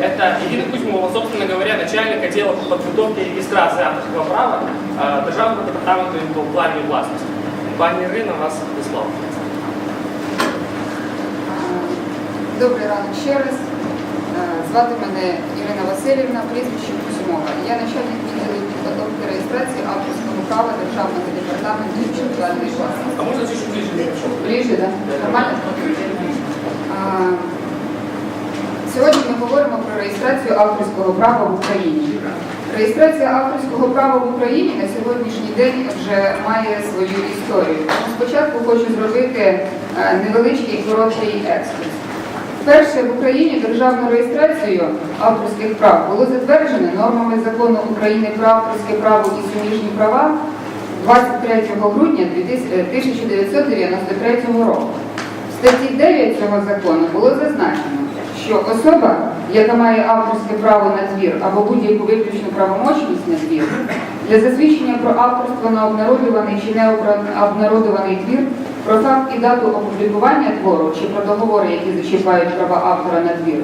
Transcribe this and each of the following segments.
Это Ирина Кузьмова, собственно говоря, начальник отдела по подготовке и регистрации авторского права э, Державного департаменту інтелектуальної власності. Пані Ірина, вас до слова. Добрий ранок ще раз. Е, Звати мене Ірина Васильівна, прізвище Кузьмова. Я начальник відділу підготовки реєстрації авторського права Державного департаменту інтелектуальної власності. А можно чуть-чуть ближе? микрофон? Ближче, так? Нормально? Сьогодні ми говоримо про реєстрацію авторського права в Україні. Реєстрація авторського права в Україні на сьогоднішній день вже має свою історію. Спочатку хочу зробити е, невеличкий короткий екскурс. Вперше в Україні державну реєстрацію авторських прав було затверджено нормами закону України про авторське право і суміжні права 23 грудня 1993 року. В статті 9 цього закону було зазначено, що особа, яка має авторське право на твір або будь-яку виключну правомочність на твір, для засвідчення про авторство на обнародуваний чи не обнародований твір, про факт і дату опублікування твору чи про договори, які зачіпають права автора на твір,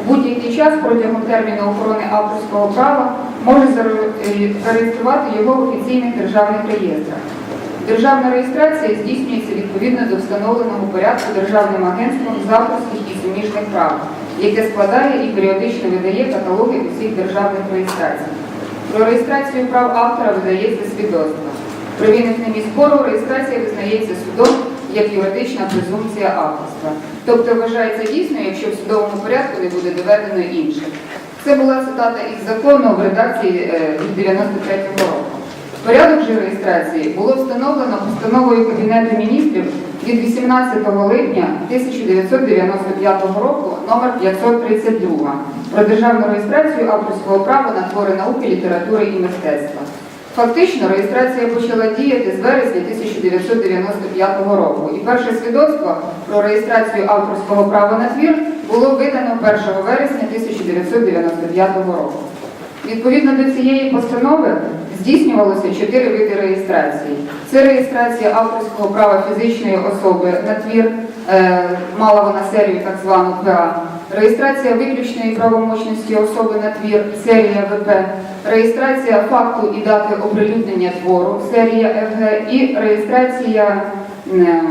у будь-який час протягом терміну охорони авторського права може зареєструвати його в офіційних державних реєстрах. Державна реєстрація здійснюється відповідно до встановленого порядку Державним агентством з авторських і суміжних прав, яке складає і періодично видає каталоги усіх державних реєстрацій. Про реєстрацію прав автора видається свідоцтво. При виникненні спору реєстрація визнається судом як юридична презумпція авторства. Тобто вважається дійсною, якщо в судовому порядку не буде доведено інше. Це була цитата із закону в редакції е, від 93 року. Порядок же реєстрації було встановлено постановою Кабінету міністрів від 18 липня 1995 року номер 532 про державну реєстрацію авторського права на твори науки, літератури і мистецтва. Фактично реєстрація почала діяти з вересня 1995 року, і перше свідоцтво про реєстрацію авторського права на твір було видано 1 вересня 1995 року. Відповідно до цієї постанови здійснювалося чотири види реєстрації. Це реєстрація авторського права фізичної особи на твір, е, мала вона серію так звану ПА, реєстрація виключної правомочності особи на твір, серія ВП, реєстрація факту і дати оприлюднення твору, серія ФГ і реєстрація е,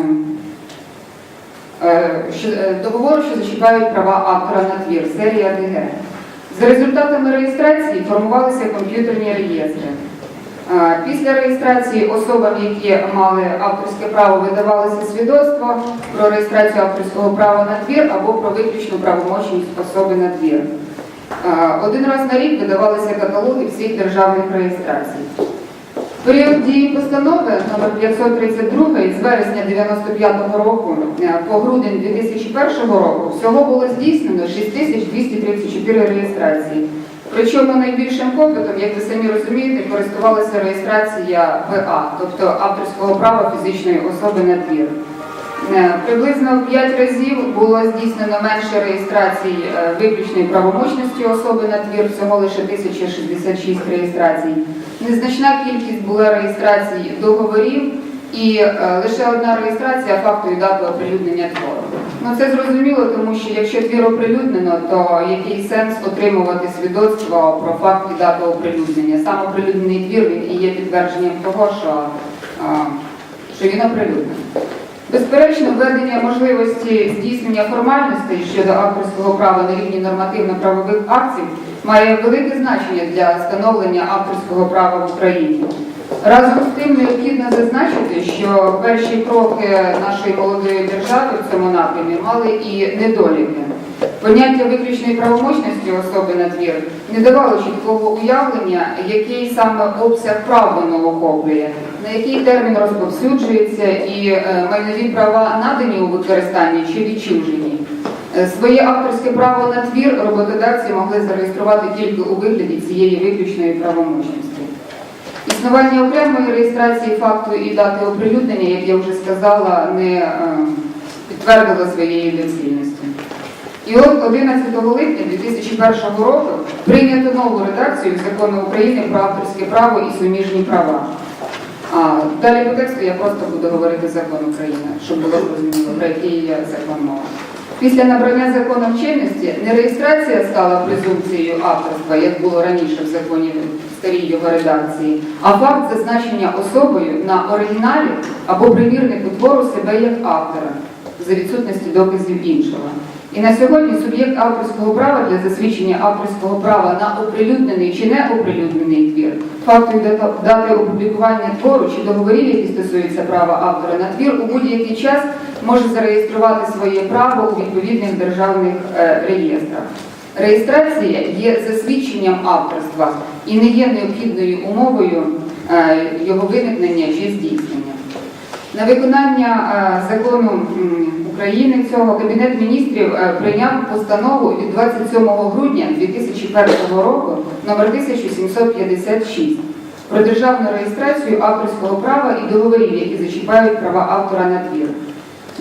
е, договору, що зачіпають права автора на твір, серія ДГ. За результатами реєстрації формувалися комп'ютерні реєстри. Після реєстрації особам, які мали авторське право, видавалося свідоцтво про реєстрацію авторського права на твір або про виключну правомочність особи на твір. Один раз на рік видавалися каталоги всіх державних реєстрацій. Період дії постанови номер 532 з вересня 95 року е, по грудень 2001 року всього було здійснено 6234 реєстрації. Причому найбільшим попитом, як ви самі розумієте, користувалася реєстрація ВА, тобто авторського права фізичної особи на твір. Е, Приблизно в 5 разів було здійснено менше реєстрацій е, виключної правомочності особи на твір, всього лише 1066 реєстрацій. Незначна кількість була реєстрацій договорів і е, лише одна реєстрація факту і дати оприлюднення твору. Ну це зрозуміло, тому що якщо твір оприлюднено, то який сенс отримувати свідоцтво про факт і дату оприлюднення? Сам оприлюднений твір він і є підтвердженням того, що, що він оприлюднений. Безперечно, введення можливості здійснення формальностей щодо авторського права на рівні нормативно-правових актів має велике значення для встановлення авторського права в Україні. Разом з тим необхідно зазначити, що перші кроки нашої молодої держави в цьому напрямі мали і недоліки. Поняття виключної правомочності особи на твір не давало чіткого уявлення, який саме обсяг прав воно охоплює, на який термін розповсюджується і е, майнові права надані у використанні чи відчужені. Е, Своє авторське право на твір роботодавці могли зареєструвати тільки у вигляді цієї виключної правомочності. Існування окремої реєстрації факту і дати оприлюднення, як я вже сказала, не е, підтвердило своєї доцільності. І от 11 липня 2001 року прийнято нову редакцію закону України про авторське право і суміжні права. А, далі по тексту я просто буду говорити закон України, щоб було зрозуміло, про який є закон мова. Після набрання законом чинності не реєстрація стала презумпцією авторства, як було раніше в законі в старій його редакції, а факт зазначення особою на оригіналі або примірнику твору себе як автора за відсутності доказів іншого. І на сьогодні суб'єкт авторського права для засвідчення авторського права на оприлюднений чи не оприлюднений твір, факту дати опублікування твору чи договорів, які стосуються права автора на твір, у будь-який час може зареєструвати своє право у відповідних державних е, реєстрах. Реєстрація є засвідченням авторства і не є необхідною умовою е, його виникнення чи здійснення. На виконання е, закону України цього Кабінет міністрів е, прийняв постанову від 27 грудня 2001 року номер 1756 про державну реєстрацію авторського права і договорів, які зачіпають права автора на твір.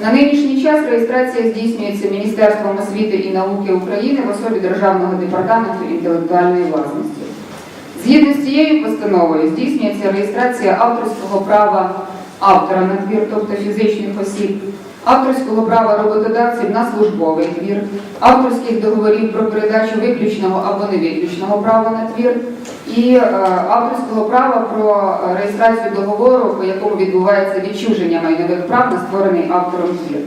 На нинішній час реєстрація здійснюється Міністерством освіти і науки України в особі Державного департаменту інтелектуальної власності. Згідно з цією постановою здійснюється реєстрація авторського права автора на твір, тобто фізичних осіб, авторського права роботодавців на службовий твір, авторських договорів про передачу виключного або невиключного права на твір і е, авторського права про реєстрацію договору, по якому відбувається відчуження майнових прав на створений автором твір.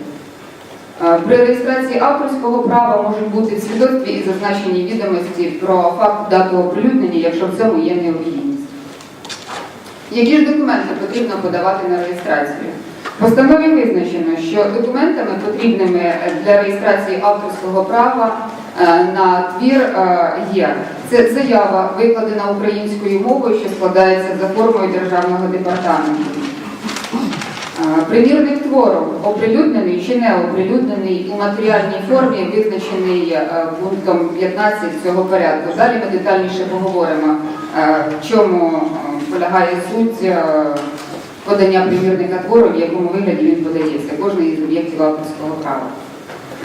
Е, При реєстрації авторського права можуть бути в свідоцтві і зазначені відомості про факт дату оприлюднення, якщо в цьому є необхідність. Які ж документи потрібно подавати на реєстрацію? Постанові визначено, що документами потрібними для реєстрації авторського права е, на твір е, є це заява, викладена українською мовою, що складається за формою державного департаменту. Е, Примірник твору оприлюднений чи не оприлюднений у матеріальній формі, визначений пунктом 15 цього порядку. Далі ми детальніше поговоримо, в чому полягає суть подання примірника твору, в якому вигляді він подається, кожний із об'єктів авторського права.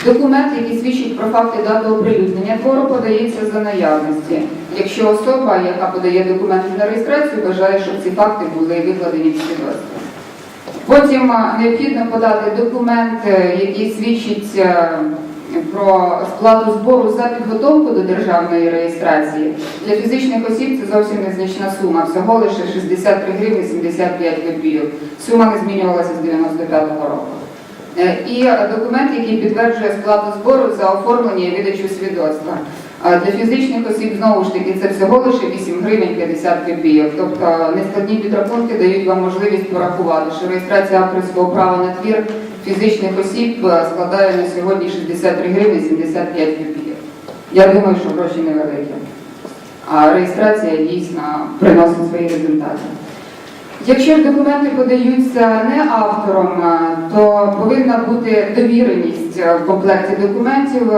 Документ, який свідчить про факти дати оприлюднення твору, подається за наявності, якщо особа, яка подає документи на реєстрацію, вважає, що ці факти були викладені в свідоцтво. Потім необхідно подати документ, е, який свідчить е, про сплату збору за підготовку до державної реєстрації. Для фізичних осіб це зовсім незначна сума, всього лише 63 гривні 75 копійок. Сума не змінювалася з 95-го року. Е, І е, документ, який підтверджує сплату збору за оформлення і видачу свідоцтва. Для фізичних осіб знову ж таки це всього лише 8 гривень 50 копійок. Тобто нескладні підрахунки дають вам можливість порахувати, що реєстрація авторського права на твір фізичних осіб е, складає на сьогодні 63 гривні 75 копійок. Я думаю, що гроші невеликі. А реєстрація дійсно приносить свої результати. Якщо документи подаються не автором, е, то повинна бути довіреність е, в комплекті документів,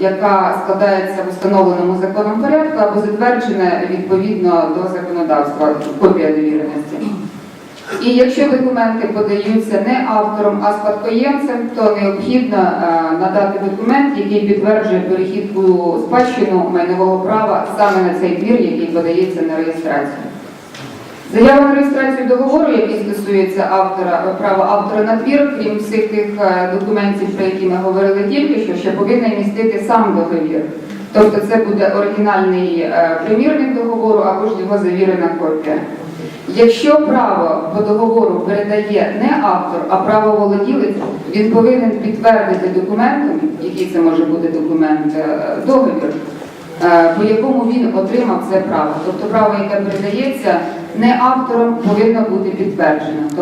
яка складається в установленому законом порядку або затверджена відповідно до законодавства, копія довіреності. І якщо документи подаються не автором, а спадкоємцем, то необхідно е, надати документ, який підтверджує перехід у спадщину майнового права саме на цей твір, який подається на реєстрацію. Заява на реєстрацію договору, який стосується автора права автора на твір, крім всіх тих е, документів, про які ми говорили тільки що, ще повинен містити сам договір. Тобто це буде оригінальний е, примірник договору або ж його завірена копія. Якщо право по договору передає не автор, а правоволоділець, він повинен підтвердити документом, який це може бути документ, е, договір, е, по якому він отримав це право. Тобто право, яке передається не автором, повинно бути підтверджено.